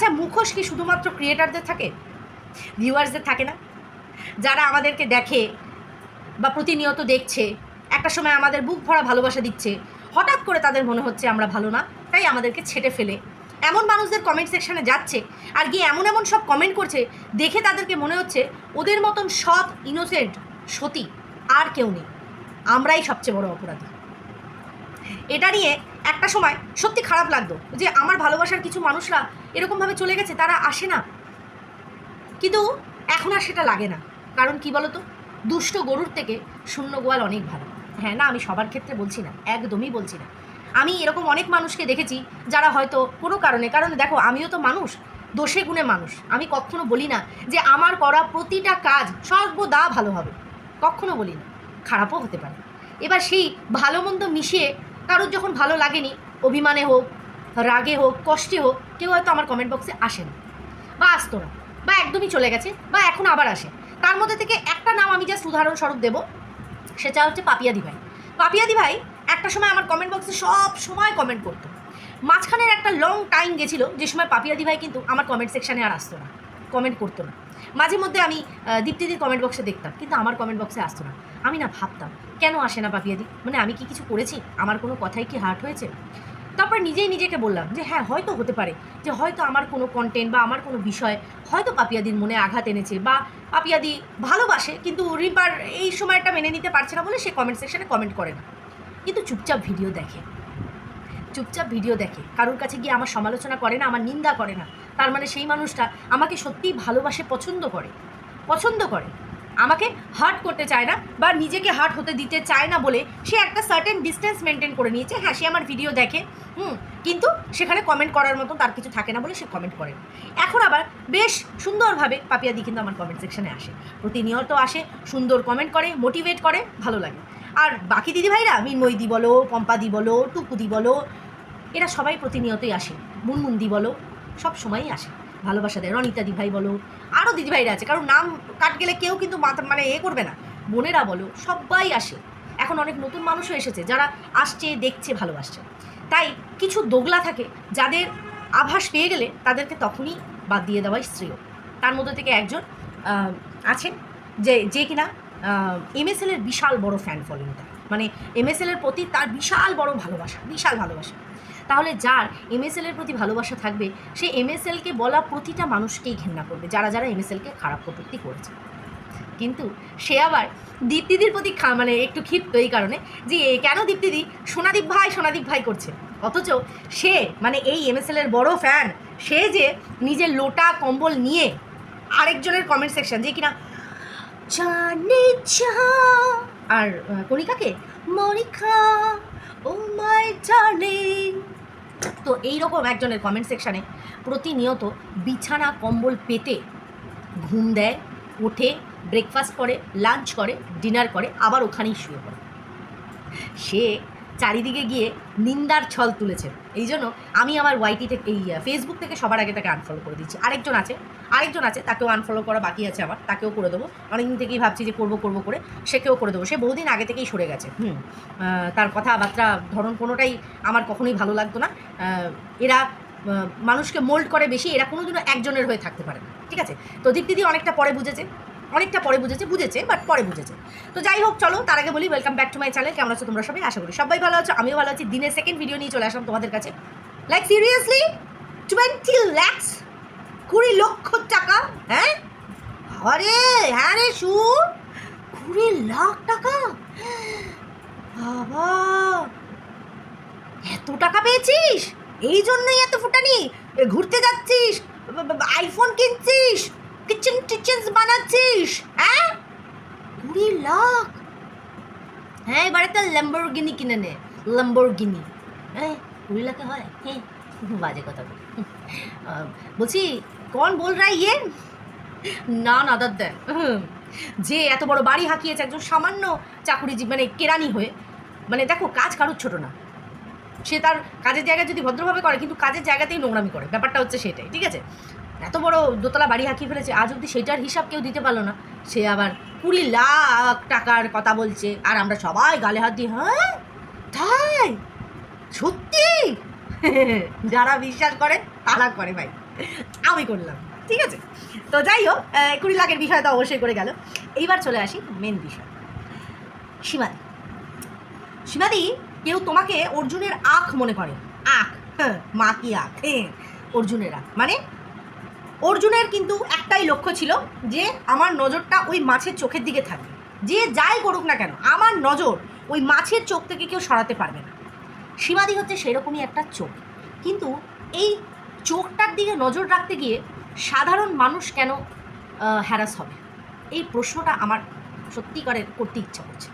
আচ্ছা মুখোশ কি শুধুমাত্র ক্রিয়েটারদের থাকে? ভিউয়ার্সদের থাকে না? যারা আমাদেরকে দেখে বা প্রতিনিয়ত দেখছে, একটা সময় আমাদের বুক ভরা ভালোবাসা দিচ্ছে, হঠাৎ করে তাদের মনে হচ্ছে আমরা ভালো না, তাই আমাদেরকে ছেটে ফেলে। এমন মানুষদের কমেন্ট সেকশানে যাচ্ছে আর গিয়ে এমন এমন সব কমেন্ট করছে, দেখে তাদেরকে মনে হচ্ছে ওদের মতন সৎ ইনোসেন্ট সতী আর কেউ নেই। আমরাই সবচেয়ে বড় অপরাধী। এটা নিয়ে একটা সময় সত্যি খারাপ লাগতো যে আমার ভালোবাসার কিছু মানুষরা এরকমভাবে চলে গেছে, তারা আসে না। কিন্তু এখন আর সেটা লাগে না। কারণ কি বলতো? দুষ্ট গরুর থেকে শূন্য গোয়াল অনেক ভালো। হ্যাঁ না, আমি সবার ক্ষেত্রে বলছি না, একদমই বলছি না। আমি এরকম অনেক মানুষকে দেখেছি যারা হয়তো কোনো কারণে, কারণ দেখো আমিও তো মানুষ, দোষে গুণে মানুষ। আমি কখনো বলি না যে আমার করা প্রতিটা কাজ সর্বদা ভালো হবে। কখনো বলি না, খারাপও হতে পারে। এবার সেই ভালো মন্দ মিশিয়ে কারোর যখন ভালো লাগেনি, অভিমানে হোক, রাগে হোক, কষ্টে হোক, কেউ হয়তো আমার কমেন্ট বক্সে আসে না। বা আসতো না, বা একদমই চলে গেছে, বা এখন আবার আসে। তার মধ্যে থেকে একটা নাম আমি জাস্ট উদাহরণস্বরূপ দেবো, সেটা হচ্ছে পাপিয়াদি ভাই। পাপিয়াদি ভাই একটা সময় আমার কমেন্ট বক্সে সব সময় কমেন্ট করতো। মাঝখানের একটা লং টাইম গেছিল, যে সময় পাপিয়াদি ভাই কিন্তু আমার কমেন্ট সেকশানে আর আসতো না কমেন্ট করতো না। মাঝে মধ্যে আমি দীপ্তিদির কমেন্ট বক্সে দেখতাম, কিন্তু আমার কমেন্ট বক্সে আসতো না। আমি না ভাবতাম, কেন আসে না পাপিয়াদি মানে আমি কি কিছু করেছি? আমার কোনো কথাই কি হার্ট হয়েছে? তারপর নিজেই নিজেকে বললাম যে হ্যাঁ হয়তো হতে পারে যে, হয়তো আমার কোনো কন্টেন্ট বা আমার কোনো বিষয় হয়তো পাপিয়াদির মনে আঘাত এনেছে বা পাপিয়াদি ভালোবাসে, কিন্তু রিম্পার এই সময়টা মেনে নিতে পারছে না বলে সে কমেন্ট সেকশনে কমেন্ট করে না। কিন্তু চুপচাপ ভিডিও দেখে। চুপচাপ ভিডিও দেখে। কারোর কাছে গিয়ে আমার সমালোচনা করে না, আমার নিন্দা করে না। তার মানে সেই মানুষটা আমাকে সত্যিই ভালোবাসে, পছন্দ করে। পছন্দ করে। আমাকে হার্ট করতে চায় না বা নিজেকে হার্ট হতে দিতে চায় না বলে সে একটা সার্টেন ডিস্টেন্স মেনটেন করে নিয়েছে। হ্যাঁ সে আমার ভিডিও দেখে, হুম, কিন্তু সেখানে কমেন্ট করার মতো তার কিছু থাকে না বলে সে কমেন্ট করে। এখন আবার বেশ সুন্দরভাবে পাপিয়াদি কিন্তু আমার কমেন্ট সেকশনে আসে। প্রতিনিয়ত আসে, সুন্দর কমেন্ট করে মোটিভেট করে, ভালো লাগে। আর বাকি দিদিভাইরা মিনময়দি বলো পম্পাদি বলো টুকুদি বলো, এরা সবাই প্রতিনিয়তই আসে। মুনমুন্দি বলো, সব সময়ই আসে। ভালোবাসা দেয়। রনিতা দিভাই বলো আরও দিদিভাইরা আছে, কারণ নাম কাট গেলে কেউ কিন্তু মাথা মানে এ করবে না। বোনেরা বলো, সবাই আসে। এখন অনেক নতুন মানুষও এসেছে, যারা আসছে, দেখছে, ভালোবাসছে। তাই কিছু দোগলা থাকে, যাদের আভাস পেয়ে গেলে তাদেরকে তখনই বাদ দিয়ে দেওয়াই শ্রেয়। তার মধ্যে থেকে একজন আছেন, যে যে কিনা এমএসএলের বিশাল বড় ফ্যান তার মানে এমএসএলের প্রতি তার বিশাল বড় ভালোবাসা, বিশাল ভালোবাসা। তাহলে যার এমএসএলের প্রতি ভালোবাসা থাকবে, সে এমএসএলকে বলা প্রতিটা মানুষকেই ঘেন্না করবে, যারা যারা এমএসএলকে খারাপ কটূক্তি করেছে। কিন্তু সে আবার দীপ্তিদির প্রতি মানে একটু ক্ষিপ্ত এই কারণে যে কেন দীপ্তিদি? সোনাদীপ ভাই সোনাদীপ ভাই করছে। অথচ সে মানে এই এমএসএলের বড় ফ্যান সে যে নিজের লোটা কম্বল নিয়ে আরেকজনের কমেন্ট সেকশন যে কিনা আর কণিকাকে মনিকা ও মাই ডার্লিং তো এইরকম একজনের কমেন্ট সেকশানে প্রতিনিয়ত বিছানা, কম্বল পেতে ঘুম দেয়, ওঠে ব্রেকফাস্ট করে লাঞ্চ করে ডিনার করে, আবার ওখানেই শুয়ে পড়ে। সে চারিদিকে গিয়ে নিন্দার ছল তুলেছে এই জন্য আমি আমার ওয়াইটি থেকে এই ফেসবুক থেকে সবার আগে তাকে আনফলো করে দিচ্ছি। আরেকজন আছে আরেকজন আছে, তাকেও আনফলো করা বাকি আছে আমার, তাকেও করে দেবো। অনেকদিন থেকেই ভাবছি যে করব করব করে, সেকেও করে দেবো। সে বহুদিন আগে থেকেই সরে গেছে। হুম তার কথাবার্তা, ধরন কোনোটাই আমার কখনোই ভালো লাগতো না। এরা মানুষকে মোল্ড করে বেশি, এরা কোনোদিনও একজনের হয়ে থাকতে পারে না। ঠিক আছে? তো দীপ্তিদি অনেকটা পরে বুঝেছে। অনেকটা পরে বুঝেছে বুঝেছে বাট পরে বুঝেছে। তো যাই হোক, চলো, তার আগে বলি welcome back to my channel কেমন আছো তোমরা সবাই? আশা করি সবাই ভালো আছো, আমিও ভালো আছি। দিনের সেকেন্ড ভিডিও নিয়ে চলে আসলাম তোমাদের কাছে। লাইক সিরিয়াসলি টোয়েন্টি ল্যাক্স কুড়ি লক্ষ টাকা? হ্যাঁ? আরে হ্যাঁ রে শু কুড়ি লাখ টাকা? বাবা। এত টাকা পেয়েছিস? এই জন্যই এত ফুটানি। ঘুরতে যাচ্ছিস আইফোন কিনছিস। কিচেন টিচেন্স বানাচ্ছিস হ্যাঁ? কুড়ি লাখ। হ্যাঁ এবারে তো ল্যাম্বরগিনি কিনে নে ল্যাম্বরগিনি হ্যাঁ কুড়ি লাখে হয় হ্যাঁ বাজে কথা বল। বলছি, কন বল রা ইয়ে? না না দাদা যে এত বড় বাড়ি হাঁকিয়েছে একজন সামান্য চাকুরিজীবী মানে কেরানি হয়ে মানে দেখো, কাজ কারোর ছোট না। সে তার কাজের জায়গায় যদি ভদ্রভাবে করে, কিন্তু কাজের জায়গাতেই নোংরামি করে, ব্যাপারটা হচ্ছে সেটাই, ঠিক আছে? এত বড় দোতলা বাড়ি হাঁকিয়ে ফেলেছে আজ অব্দি সেটার হিসাব কেউ দিতে পারল না। সে আবার কুড়ি লাখ টাকার কথা বলছে আর আমরা সবাই গালে হাত দিয়ে হ্যাঁ? তাই? সত্যি? যারা বিশ্বাস করে তারা করে ভাই। আমি করলাম ঠিক আছে? তো যাই হোক কুড়ি লাখের বিষয় তো অবশ্যই করে গেল। এইবার চলে আসি মেন বিষয়। সীমাদি। সীমাদি কেউ তোমাকে অর্জুনের আখ মনে করে? আখ হ্যাঁ, মা কি আখ? হ্যাঁ, অর্জুনের আখ। মানে অর্জুনের কিন্তু একটাই লক্ষ্য ছিল যে আমার নজরটা ওই মাছের চোখের দিকে থাকবে। যে যাই করুক না কেন, আমার নজর ওই মাছের চোখ থেকে কেউ সরাতে পারবে না। সীমাদি হচ্ছে সেরকমই একটা চোখ। কিন্তু এই চোখটার দিকে নজর রাখতে গিয়ে সাধারণ মানুষ কেন হ্যারাস হবে? এই প্রশ্নটা আমার সত্যিকারের করতে ইচ্ছা করছে।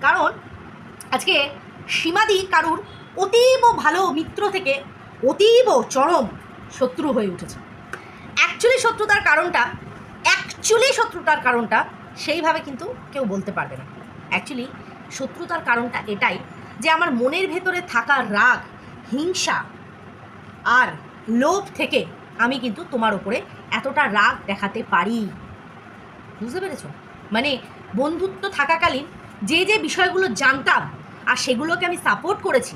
কারণ আজকে সীমাদি কারুর অতীব ভালো মিত্র থেকে অতীব চরম শত্রু হয়ে উঠেছে। অ্যাকচুয়ালি শত্রুতার কারণটা অ্যাকচুয়ালি শত্রুতার কারণটা সেইভাবে কিন্তু কেউ বলতে পারবে না। অ্যাকচুয়ালি শত্রুতার কারণটা এটাই যে আমার মনের ভেতরে থাকা রাগ, হিংসা আর লোভ থেকে আমি কিন্তু তোমার ওপরে এতটা রাগ দেখাতে পারি। বুঝতে পেরেছ? মানে বন্ধুত্ব থাকাকালীন যে যে বিষয়গুলো জানতাম আর সেগুলোকে আমি সাপোর্ট করেছি,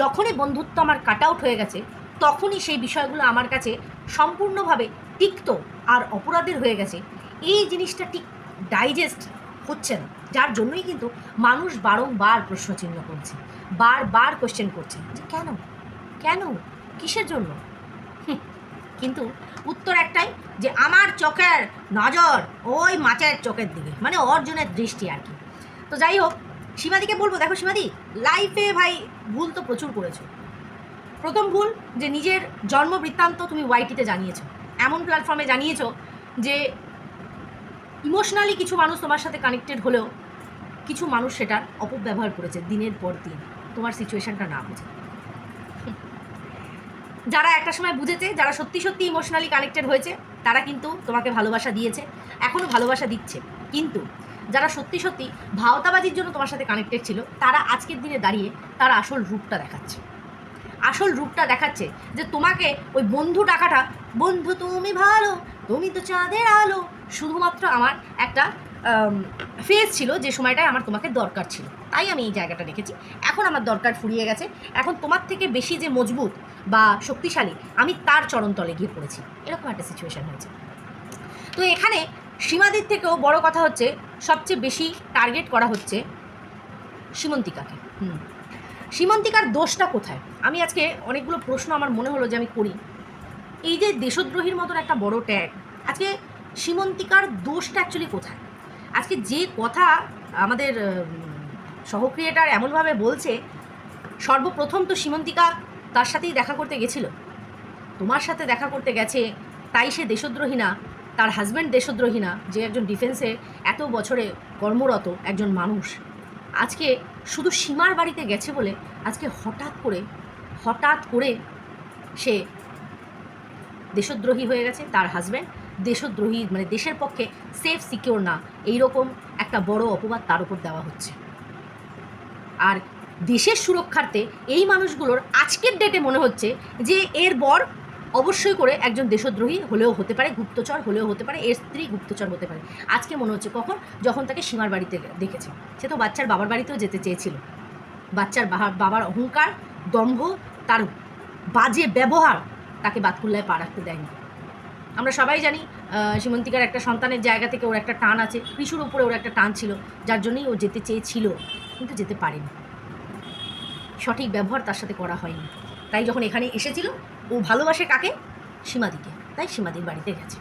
যখনই বন্ধুত্ব আমার কাট আউট হয়ে গেছে, তখনই সেই বিষয়গুলো আমার কাছে সম্পূর্ণভাবে তিক্ত আর অপরাধের হয়ে গেছে। এই জিনিসটা ঠিক ডাইজেস্ট হচ্ছে না। যার জন্যই কিন্তু মানুষ বারংবার প্রশ্নচিহ্ন করছে, বারবার কোশ্চেন করছে যে কেন? কেন? কিসের জন্য? কিন্তু উত্তর একটাই যে আমার চোখের নজর ওই মাছের চোখের দিকে মানে অর্জনের দৃষ্টি আর কি। তো যাই হোক, সীমাদিকে বলব, দেখো সীমাদি লাইফে ভাই ভুল তো প্রচুর করেছ। প্রথম ভুল যে নিজের জন্ম বৃত্তান্ত তুমি ওয়াইটিতে জানিয়েছো। এমন প্ল্যাটফর্মে জানিয়েছো যে ইমোশনালি কিছু মানুষ তোমার সাথে কানেক্টেড হলেও কিছু মানুষ সেটার অপব্যবহার করেছে দিনের পর দিন। তোমার সিচুয়েশনটা না বুঝে। যারা একটা সময় বুঝেছে, যারা সত্যি সত্যি ইমোশনালি কানেক্টেড হয়েছে, তারা কিন্তু তোমাকে ভালোবাসা দিয়েছে এখনও ভালোবাসা দিচ্ছে। কিন্তু যারা সত্যি সত্যি ভাওতাবাজির জন্য তোমার সাথে কানেক্টেড ছিল, তারা আজকের দিনে দাঁড়িয়ে তারা আসল রূপটা দেখাচ্ছে। আসল রূপটা দেখাচ্ছে যে তোমাকে ওই বন্ধু টাকাটা বন্ধু, তুমি ভালো। তুমি তো চাঁদের আলো। শুধুমাত্র আমার একটা ফেজ ছিল যে সময়টায় আমার তোমাকে দরকার ছিল। তাই আমি এই জায়গাটা রেখেছি। এখন আমার দরকার ফুরিয়ে গেছে। এখন তোমার থেকে বেশি যে মজবুত বা শক্তিশালী, আমি তার চরণতলে গিয়ে পড়েছি। এরকম একটা সিচুয়েশন হয়েছে। তো এখানে সীমাদির থেকেও বড় কথা হচ্ছে, সবচেয়ে বেশি টার্গেট করা হচ্ছে সীমন্তিকাকে। হুম। সীমন্তিকার দোষটা কোথায়? আমি আজকে অনেকগুলো প্রশ্ন আমার মনে হলো যে আমি করি। এই যে দেশদ্রোহীর মতন একটা বড় ট্যাগ, আজকে সীমন্তিকার দোষটা অ্যাকচুয়ালি কোথায়? আজকে যে কথা আমাদের সহ ক্রিয়েটার এমনভাবে বলছে, সর্বপ্রথম তো সীমন্তিকা তার সাথেই দেখা করতে গেছিল। তোমার সাথে দেখা করতে গেছে, তাই সে দেশদ্রোহী না, তার হাজব্যান্ড দেশদ্রোহী না, যে একজন ডিফেন্সে এত বছরে কর্মরত একজন মানুষ। আজকে শুধু সীমার বাড়িতে গেছে বলে আজকে হঠাৎ করে হঠাৎ করে সে দেশদ্রোহী হয়ে গেছে তার হাজব্যান্ড দেশদ্রোহী মানে দেশের পক্ষে সেফ সিকিওর না। এইরকম একটা বড় অপবাদ তার উপর দেওয়া হচ্ছে। আর দেশের সুরক্ষার্থে এই মানুষগুলোর আজকের ডেটে মনে হচ্ছে যে এর বর অবশ্যই করে একজন দেশদ্রোহী হলেও হতে পারে, গুপ্তচর হলেও হতে পারে, এর স্ত্রী গুপ্তচর হতে পারে। আজকে মনে হচ্ছে কখন? যখন তাকে সীমার বাড়িতে দেখেছে। সে তো বাচ্চার বাবার বাড়িতেও যেতে চেয়েছিল। বাচ্চার বাবা- বাবার অহংকার দম্ভ তার বাজে ব্যবহার তাকে বাতকুল্লায় পা রাখতে দেয়নি। আমরা সবাই জানি সীমন্তিকার একটা সন্তানের জায়গা থেকে ওর একটা টান আছে কৃষুর উপরে ওর একটা টান ছিল, যার জন্যই ও যেতে চেয়েছিল, কিন্তু যেতে পারেনি। সঠিক ব্যবহার তার সাথে করা হয়নি। তাই যখন এখানে এসেছিল, ও ভালোবাসে কাকে? সীমাদিকে। তাই সীমাদির বাড়িতে গেছে।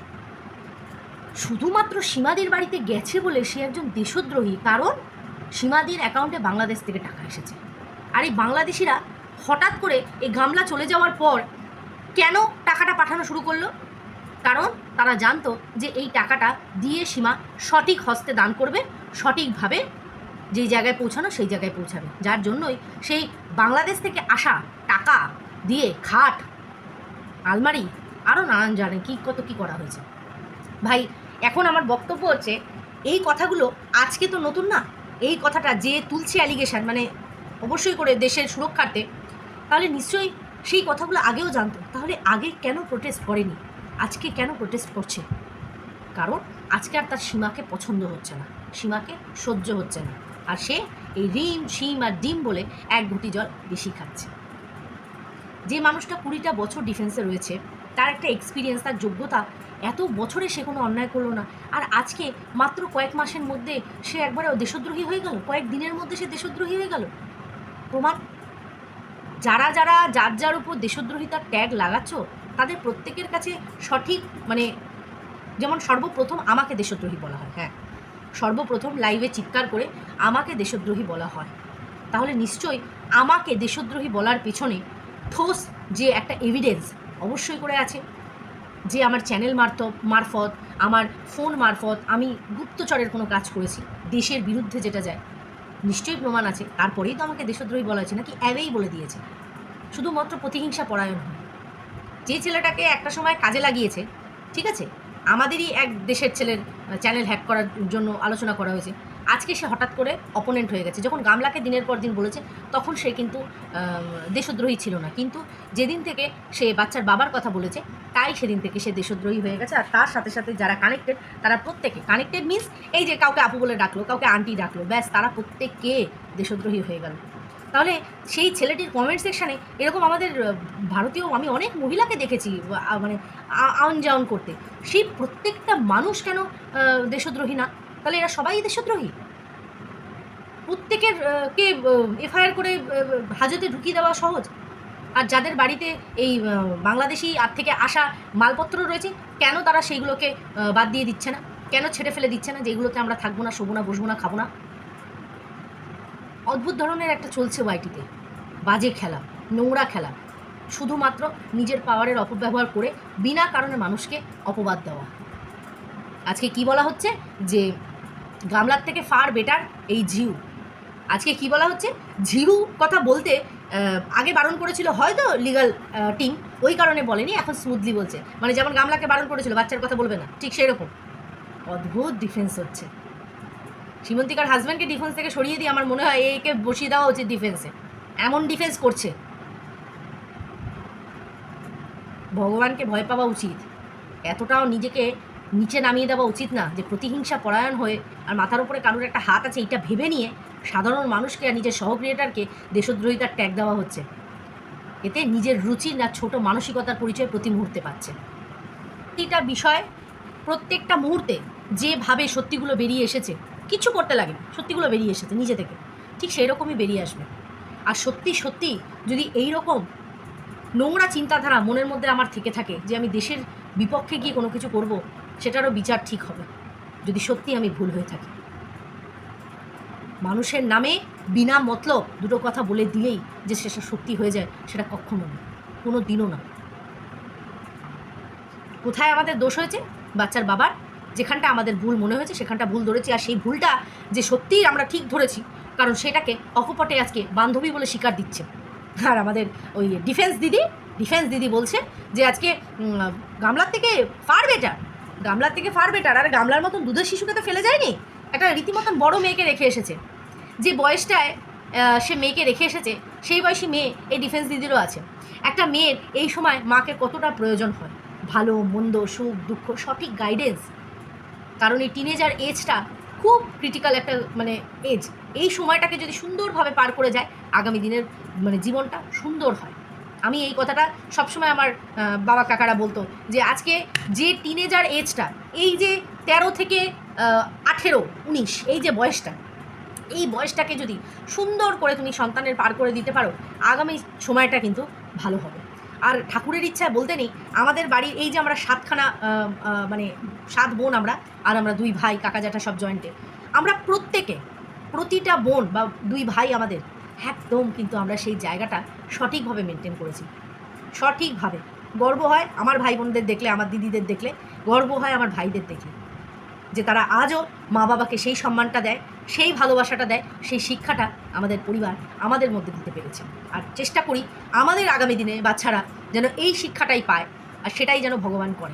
শুধুমাত্র সীমাদির বাড়িতে গেছে বলে সে একজন দেশদ্রোহী, কারণ সীমাদির অ্যাকাউন্টে বাংলাদেশ থেকে টাকা এসেছে। আর এই বাংলাদেশিরা হঠাৎ করে এই গামলা চলে যাওয়ার পর কেন টাকাটা পাঠানো শুরু করল? কারণ তারা জানতো যে এই টাকাটা দিয়ে সীমা সঠিক হস্তে দান করবে, সঠিকভাবে যেই জায়গায় পৌঁছানো সেই জায়গায় পৌঁছাবে। যার জন্যই সেই বাংলাদেশ থেকে আসা টাকা দিয়ে খাট, আলমারি আরও নানান জানে কী কত কী করা হয়েছে। ভাই, এখন আমার বক্তব্য হচ্ছে, এই কথাগুলো আজকে তো নতুন না। এই কথাটা যে তুলছে অ্যালিগেশন মানে অবশ্যই করে দেশের সুরক্ষার্থে, তাহলে নিশ্চয়ই সেই কথাগুলো আগেও জানতো, তাহলে আগে কেন প্রোটেস্ট করেনি? আজকে কেন প্রোটেস্ট করছে? কারণ আজকে আর তার সীমাকে পছন্দ হচ্ছে না, সীমাকে সহ্য হচ্ছে না। আর সে এই রিম, শিম আর ডিম বলে এক ঘুটি জল বেশি খাচ্ছে। যে মানুষটা কুড়িটা বছর ডিফেন্সে রয়েছে, তার একটা এক্সপিরিয়েন্স তার যোগ্যতা, এত বছরে সে কোনো অন্যায় করল না। আর আজকে মাত্র কয়েক মাসের মধ্যে সে একবারে দেশদ্রোহী হয়ে গেল, কয়েক দিনের মধ্যে সে দেশদ্রোহী হয়ে গেল। প্রমাণ যারা যারা যার যার উপর দেশদ্রোহিতার ট্যাগ লাগাচ্ছ, তাদের প্রত্যেকের কাছে সঠিক মানে যেমন সর্বপ্রথম আমাকে দেশদ্রোহী বলা হয় হ্যাঁ। সর্বপ্রথম লাইভে চিৎকার করে আমাকে দেশদ্রোহী বলা হয়। তাহলে নিশ্চয়ই আমাকে দেশদ্রোহী বলার পেছনে ঠোস যে একটা এভিডেন্স অবশ্যই করে আছে। যে আমার চ্যানেল মারফত মারফত, আমার ফোন মারফত আমি গুপ্তচরের কোনো কাজ করেছি, দেশের বিরুদ্ধে যেটা যায়। নিশ্চয়ই প্রমাণ আছে। তারপরেই তো আমাকে দেশদ্রোহী বলা হয়েছে, নাকি অ্যাবেই বলে দিয়েছে। শুধুমাত্র প্রতিহিংসা পরায়ণ হয় যে ছেলেটাকে একটা সময় কাজে লাগিয়েছে, ঠিক আছে? আমাদেরই এক দেশের ছেলের চ্যানেল হ্যাক করার জন্য আলোচনা করা হয়েছে। আজকে সে হঠাৎ করে অপোনেন্ট হয়ে গেছে যখন গামলাকে দিনের পর দিন বলেছে তখন সে কিন্তু দেশদ্রোহী ছিল না কিন্তু যেদিন থেকে সে বাচ্চার বাবার কথা বলেছে তাই সেদিন থেকে সে দেশদ্রোহী হয়ে গেছে আর তার সাথে সাথে যারা কানেক্টেড তারা প্রত্যেকে কানেক্টেড মিন্স এই যে কাউকে আপু বলে ডাকলো কাউকে আন্টি ডাকলো ব্যাস তারা প্রত্যেককে দেশদ্রোহী হয়ে গেল তাহলে সেই ছেলেটির কমেন্ট সেকশানে এরকম আমাদের ভারতীয় আমি অনেক মহিলাকে দেখেছি মানে আউন জাউন করতে সেই প্রত্যেকটা মানুষ কেন দেশদ্রোহী না তাহলে এরা সবাই দেশদ্রোহী প্রত্যেকের কে এফআইআর করে হাজতে ঢুকিয়ে দেওয়া সহজ? আর যাদের বাড়িতে এই বাংলাদেশি আর থেকে আসা মালপত্র রয়েছে, কেন তারা সেইগুলোকে বাদ দিয়ে দিচ্ছে না? কেন ছেড়ে ফেলে দিচ্ছে না যেগুলোতে আমরা থাকব না, শোবো না, বসবো না, খাব না? অদ্ভুত ধরনের একটা চলছে ওয়াইটিতে। বাজে খেলা, নোংরা খেলা। শুধুমাত্র নিজের পাওয়ারের অপব্যবহার করে বিনা কারণে মানুষকে অপবাদ দেওয়া। আজকে কি বলা হচ্ছে? যে গামলার থেকে ফার বেটার এই ঝিউ। আজকে কি বলা হচ্ছে? ঝিউ কথা বলতে আগে বারণ করেছিল হয়তো লিগাল টিম ওই কারণে বলেনি, এখন স্মুথলি বলছে। মানে যেমন গামলাকে বারণ করেছিল, বাচ্চার কথা বলবে না, ঠিক সেরকম। অদ্ভুত ডিফেন্স হচ্ছে। সীমন্তিকার হাজব্যান্ডকে ডিফেন্স থেকে সরিয়ে দিয়ে আমার মনে হয় একে বসিয়ে দেওয়া উচিত ডিফেন্সে এমন ডিফেন্স করছে। ভগবানকে ভয় পাওয়া উচিত। এতটাও নিজেকে নিচে নামিয়ে দেওয়া উচিত না, যে প্রতিহিংসা পরায়ণ হয়ে আর মাথার উপরে কারোর একটা হাত আছে এটা ভেবে নিয়ে সাধারণ মানুষকে আর নিজের সহক্রিয়েটারকে দেশদ্রোহিতার ট্যাগ দেওয়া হচ্ছে। এতে নিজের রুচি না ছোট মানসিকতার পরিচয় প্রতি মুহূর্তে পাচ্ছে। প্রতিটা বিষয়, প্রত্যেকটা মুহূর্তে যেভাবে সত্যিগুলো বেরিয়ে এসেছে, কিছু করতে লাগে, সত্যিগুলো বেরিয়ে এসেছে নিজে থেকে, ঠিক সেই রকমই বেরিয়ে আসবে। আর সত্যি সত্যি যদি এই রকম নোংরা চিন্তাধারা মনের মধ্যে আমার থেকে থাকে, যে আমি দেশের বিপক্ষে গিয়ে কোনো কিছু করব সেটারও বিচার ঠিক হবে, যদি সত্যি আমি ভুল হয়ে থাকি। মানুষের নামে বিনা মতলব দুটো কথা বলে দিলেই যে সেটা সত্যি হয়ে যায়, সেটা কখনো না কোনো দিনও না। কোথায় আমাদের দোষ হয়েছে? বাচ্চার বাবার। যেখানটা আমাদের ভুল মনে হয়েছে, সেখানটা ভুল ধরেছি, আর সেই ভুলটা যে সত্যিই আমরা ঠিক ধরেছি, কারণ সেটাকে অকপটে আজকে বান্ধবী বলে স্বীকার দিচ্ছে। আর আমাদের ওই ডিফেন্স দিদি ডিফেন্স দিদি বলছে যে আজকে গামলার থেকে ফার বেটার গামলার থেকে ফার বেটার আর গামলার মতন দুধের শিশুকে তো ফেলে যায়নি? একটা রীতিমতন বড় মেয়েকে রেখে এসেছে। যে বয়সটায় সে মেয়েকে রেখে এসেছে, সেই বয়সী মেয়ে এই ডিফেন্স দিদিরও আছে। একটা মেয়ের এই সময় মাকে কতটা প্রয়োজন হয়? ভালো, মন্দ, সুখ, দুঃখ, সঠিক গাইডেন্স কারণ এই টিনেজার এজটা খুব ক্রিটিক্যাল একটা মানে এজ এই সময়টাকে যদি সুন্দরভাবে পার করে যায়, আগামী দিনের মানে জীবনটা সুন্দর হয়। আমি এই কথাটা সবসময় আমার বাবা কাকারা বলতো যে আজকে যে টিনেজার এজটা এই যে তেরো থেকে আঠেরো, উনিশ, এই যে বয়সটা, এই বয়সটাকে যদি সুন্দর করে তুমি সন্তানের পার করে দিতে পারো, আগামী সময়টা কিন্তু ভালো হবে। আর ঠাকুরের ইচ্ছায় বলতে নেই, আমাদের বাড়ির এই যে আমরা সাতখানা মানে সাত বোন আমরা, আর আমরা দুই ভাই, কাকা জ্যাঠা সব জয়েন্টে আমরা প্রত্যেকে, প্রতিটা বোন বা দুই ভাই আমাদের একদম কিন্তু আমরা সেই জায়গাটা সঠিকভাবে মেনটেন করেছি। সঠিকভাবে। গর্ব হয় আমার ভাই বোনদের দেখলে, আমার দিদিদের দেখলে, গর্ব হয় আমার ভাইদের দেখলে। যে তারা আজও মা বাবাকে সেই সম্মানটা দেয়, সেই ভালোবাসাটা দেয়, সেই শিক্ষাটা আমাদের পরিবার আমাদের মধ্যে দিতে পেরেছে। আর চেষ্টা করি আমাদের আগামী দিনে বাচ্চারা যেন এই শিক্ষাটাই পায় আর সেটাই যেন ভগবান করে।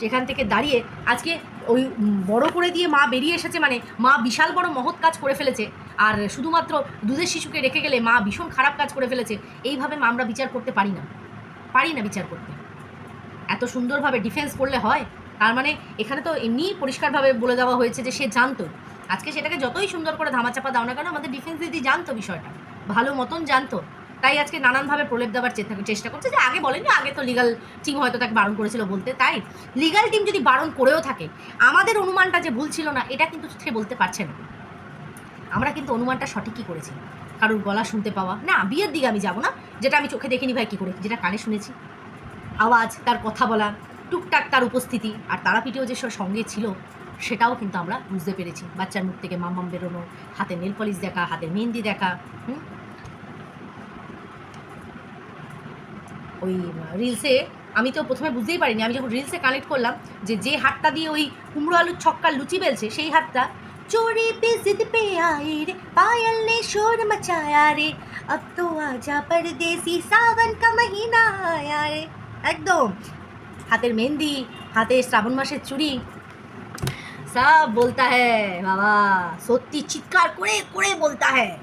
সেখান থেকে দাঁড়িয়ে আজকে ওই বড় করে দিয়ে মা বেরিয়ে এসেছে মানে মা বিশাল বড় মহৎ কাজ করে ফেলেছে। আর শুধুমাত্র দুধের শিশুকে রেখে গেলে মা ভীষণ খারাপ কাজ করে ফেলেছে। এইভাবে মা আমরা বিচার করতে পারি না। পারি না বিচার করতে। এত সুন্দরভাবে ডিফেন্স করলে হয়। তার মানে এখানে তো এমনিই পরিষ্কারভাবে বলে দেওয়া হয়েছে যে সে জানতো। আজকে সেটাকে যতই সুন্দর করে ধামাচাপা দাও না কেন, আমাদের ডিফেন্স দিদি জানতো বিষয়টা। ভালো মতন জানতো। তাই আজকে নানানভাবে প্রলেপ দেওয়ার চেষ্টা চেষ্টা করছে যে আগে বলেনি, আগে তো লিগাল টিম হয়তো তাকে বারণ করেছিল বলতে। তাই লিগাল টিম যদি বারণ করেও থাকে, আমাদের অনুমানটা যে ভুল ছিল না, এটা কিন্তু সে বলতে পারছে না। আমরা কিন্তু অনুমানটা সঠিকই করেছি। কারোর গলা শুনতে পাওয়া না, বিয়ের দিকে আমি যাব না, যেটা আমি চোখে দেখিনি ভাই, কী করে যেটা কানে শুনেছি। আওয়াজ, তার কথা বলা, টুকটাক তার উপস্থিতি আর তারাপীঠেও যে সঙ্গে ছিল, সেটাও কিন্তু আমরা বুঝতে পেরেছি। বাচ্চার মুখ থেকে মামাম বেরোনো, হাতে নেল পলিশ দেখা, হাতে মেহেন্দি দেখা, হুম? ওই রিলসে আমি তো প্রথমে বুঝতেই পারিনি আমি যখন রিলসে কানেক্ট করলাম যে যে হাতটা দিয়ে ওই কুমড়ো আলুর ছক্কার লুচি বেলছে সেই হাতটা चोरी पे जिद पे आए रे पायल ने शोर मचाया रे अब तो आजा परदेसी सावन का महीना आया रे একদম হাতের মেহেন্দি হাতে শ্রাবণ মাসের চুড়ি সব বলতা হ্যাঁ বাবা সত্যি চিৎকার করে করে বলতা হ্যাঁ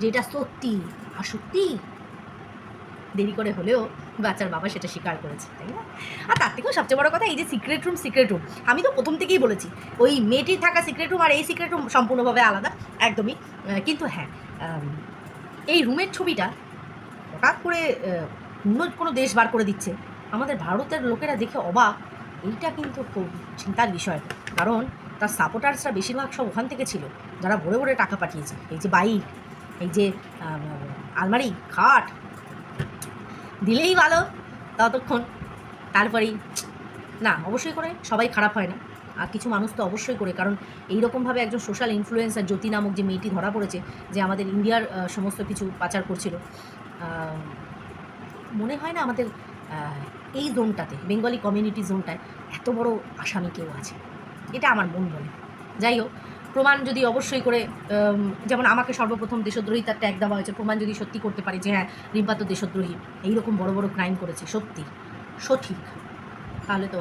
যেটা সত্যি আর সত্যি দেরি করে হলেও বাচ্চার বাবা সেটা স্বীকার করেছে, তাই না? আর তার থেকেও সবচেয়ে বড় কথা এই যে সিক্রেট রুম সিক্রেট রুম আমি তো প্রথম থেকেই বলেছি, ওই মেয়েটির থাকা সিক্রেট রুম আর এই সিক্রেট রুম সম্পূর্ণভাবে আলাদা, একদমই। কিন্তু হ্যাঁ এই রুমের ছবিটা হঠাৎ করে অন্য কোনো দেশ বার করে দিচ্ছে। আমাদের ভারতের লোকেরা দেখে অবাক, এইটা কিন্তু খুব চিন্তার বিষয়। কারণ তার সাপোর্টার্সরা বেশিরভাগ সব ওখান থেকে ছিল, যারা ভরে ভরে টাকা পাঠিয়েছে। এই যে বাইক, এই যে আলমারি, খাট দিলেই ভালো, ততক্ষণ। তারপরেই, না, অবশ্যই করে, সবাই খারাপ হয় না। আর কিছু মানুষ তো অবশ্যই করে, কারণ এইরকমভাবে একজন সোশ্যাল ইনফ্লুয়েন্সার জ্যোতি নামক যে মেয়েটি ধরা পড়েছে, যে আমাদের ইন্ডিয়ার সমস্ত কিছু পাচার করছিল মনে হয় না আমাদের এই জোনটাতে বেঙ্গলি কমিউনিটি জোনটায় এত বড় আসামি কেউ আছে। এটা আমার মন বলে। যাই হোক প্রমাণ যদি অবশ্যই করে যেমন আমাকে সর্বপ্রথম দেশদ্রোহিতার ট্যাগ দেওয়া হয়েছে, প্রমাণ যদি সত্যি করতে পারি যে হ্যাঁ রিম্পা তো দেশদ্রোহী। এইরকম বড় বড় ক্রাইম করেছে, সত্যি। সঠিক। তাহলে তো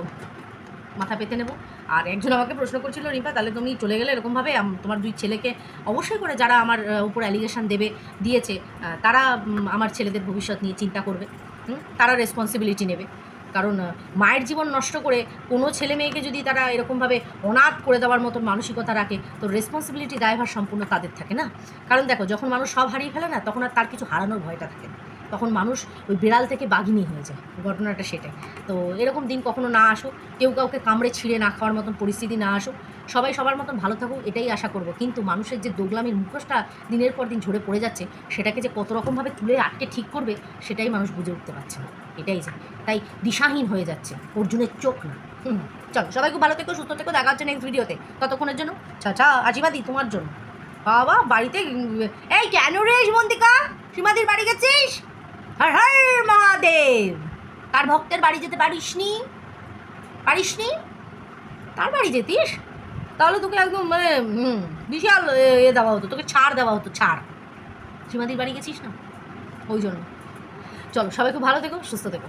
মাথা পেতে নেব। আর একজন আমাকে প্রশ্ন করছিল, রিম্পা, তাহলে তুমি চলে গেলে এরকমভাবে তোমার দুই ছেলেকে অবশ্যই করে যারা আমার উপর অ্যালিগেশন দেবে, দিয়েছে তারা আমার ছেলেদের ভবিষ্যৎ নিয়ে চিন্তা করবে? তারা রেসপন্সিবিলিটি নেবে। কারণ মায়ের জীবন নষ্ট করে কোনো ছেলে মেয়েকে যদি তারা এরকমভাবে অনাথ করে দেওয়ার মতন মানসিকতা রাখে, তো রেসপন্সিবিলিটি দায়ভার সম্পূর্ণ তাদের থাকে না? কারণ দেখো, যখন মানুষ সব হারিয়ে ফেলে না, তখন আর তার কিছু হারানোর ভয়টা থাকে না। তখন মানুষ ওই বিড়াল থেকে বাঘিনী হয়ে যায়, ঘটনাটা সেটাই। তো এরকম দিন কখনো না আসুক, কেউ কাউকে কামড়ে ছিঁড়ে না খাওয়ার মতন পরিস্থিতি না আসুক, সবাই সবার মতন ভালো থাকুক, এটাই আশা করব। কিন্তু মানুষের যে দোগলামির মুখোশটা দিনের পর দিন ঝরে পড়ে যাচ্ছে, সেটাকে যে কত রকমভাবে তুলে আটকে ঠিক করবে, সেটাই মানুষ বুঝে উঠতে পারছে না। এটাই যে, তাই দিশাহীন হয়ে যাচ্ছে, অর্জুনের চোখ না। হুম চলো, সবাই খুব ভালো থেকো, সুস্থ থেকো, দেখা হচ্ছে নেক্সট ভিডিওতে ততক্ষণের জন্য চাচা আজিবাদি, তোমার জন্য। বাবা, বাড়িতে, এই কেন রে সুমন্তিকা সীমাদির বাড়ি গেছিস? হর হর মহাদেব। কার ভক্তের বাড়ি যেতে পারিস নি পারিস নি তার বাড়ি যেতিস? তাহলে তোকে একদম মানে বিশাল এ দেওয়া হতো, তোকে ছাড় দেওয়া হতো, ছাড়। শ্রীমাদির বাড়ি গেছিস না? ওই জন্য। চলো, সবাই খুব ভালো থেকো, সুস্থ থেকো।